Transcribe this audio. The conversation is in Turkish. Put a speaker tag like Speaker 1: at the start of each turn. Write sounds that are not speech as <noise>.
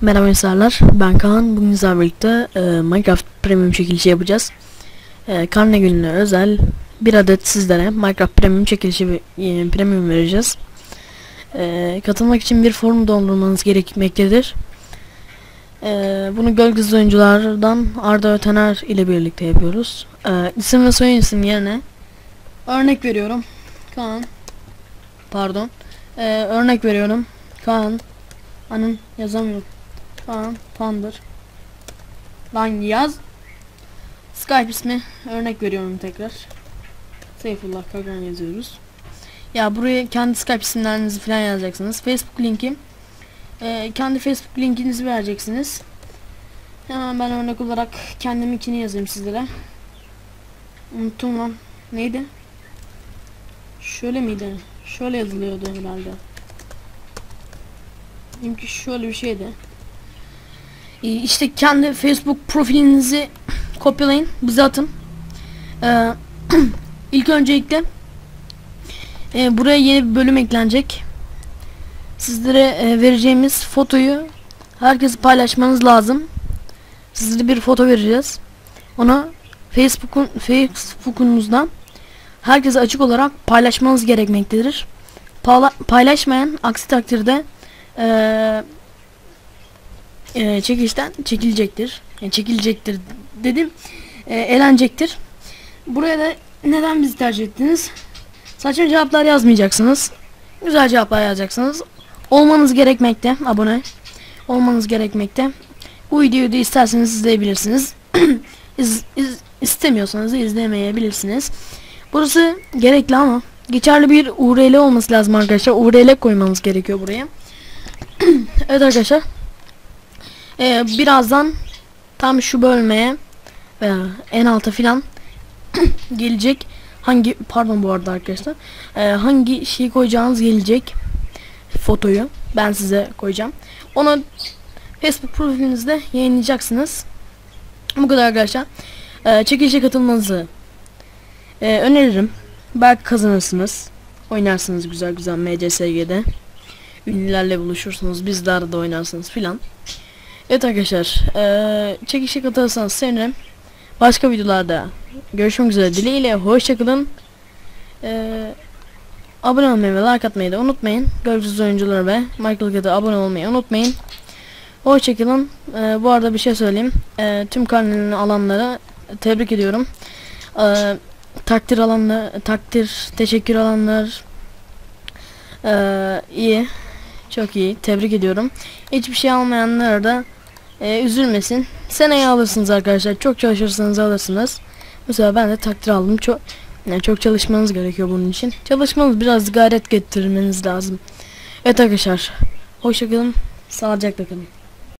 Speaker 1: Merhaba insanlar, ben Kaan. Bugün sizlerle birlikte e, Minecraft Premium çekilişi yapacağız. E, karne gününe özel bir adet sizlere Minecraft Premium çekilişi e, Premium vereceğiz. E, katılmak için bir form doldurmanız gerekmektedir. E, bunu Gölgüz oyunculardan Arda Ötener ile birlikte yapıyoruz. E, isim ve soy isim yerine örnek veriyorum. Kaan. Pardon. E, örnek veriyorum. Kaan. Anın yazamıyorum. Kaan Pandır. Lan yaz. Skype ismi örnek veriyorum tekrar. Seyfullah Kagan yazıyoruz. Ya buraya kendi Skype isimlerinizi falan yazacaksınız. Facebook linki. Ee, kendi Facebook linkinizi vereceksiniz. Hemen ben örnek olarak kendiminkini yazayım sizlere. Unuttum lan. Neydi? Şöyle miydi? Şöyle yazılıyordu herhalde. Benimki şöyle bir şeydi. Ee, işte kendi Facebook profilinizi kopyalayın, bize atın. Ee, <clears throat> ilk öncelikle e, buraya yeni bir bölüm eklenecek. Sizlere e, vereceğimiz fotoyu herkes paylaşmanız lazım. Sizlere bir foto vereceğiz. Onu Facebook'un Facebook'unuzdan herkese açık olarak paylaşmanız gerekmektedir. Payla paylaşmayan aksi takdirde eee e, çekilişten çekilecektir. Yani çekilecektir dedim. E, elenecektir. Buraya da neden bizi tercih ettiniz? Saçma cevaplar yazmayacaksınız. Güzel cevaplar yazacaksınız. Olmanız gerekmekte. Abone olmanız gerekmekte. Bu videoyu da isterseniz izleyebilirsiniz. <clears throat> İz, iz, istemiyorsanız izlemeyebilirsiniz. Burası gerekli ama geçerli bir URL olması lazım arkadaşlar. URL koymanız gerekiyor buraya. <clears throat> evet arkadaşlar. Ee, birazdan tam şu bölmeye veya en alta filan <clears throat> gelecek. Hangi pardon bu arada arkadaşlar. Ee, hangi şeyi koyacağınız gelecek fotoyu. Ben size koyacağım. Onu Facebook profilinizde yayınlayacaksınız. Bu kadar arkadaşlar. Ee, çekilişe katılmanızı e, öneririm. Belki kazanırsınız. Oynarsınız güzel güzel MCSG'de ünlülerle buluşursunuz. Bizler de oynarsınız filan Evet arkadaşlar ee, çekişe katılırsanız sevinirim. Başka videolarda görüşmek üzere dileğiyle hoşçakalın. Ee, abone olmayı ve like atmayı da unutmayın. Görüşürüz oyuncular ve Michael Gat'a abone olmayı unutmayın. Hoşçakalın. Ee, bu arada bir şey söyleyeyim. Ee, tüm karnelerini alanlara tebrik ediyorum. Ee, takdir alanlar, takdir, teşekkür alanlar ee, iyi. Çok iyi. Tebrik ediyorum. Hiçbir şey almayanlar da e, üzülmesin. Seneye alırsınız arkadaşlar. Çok çalışırsanız alırsınız. Mesela ben de takdir aldım. Çok yani çok çalışmanız gerekiyor bunun için. Çalışmanız biraz gayret getirmeniz lazım. Evet arkadaşlar. Hoşçakalın. Sağlıcakla kalın.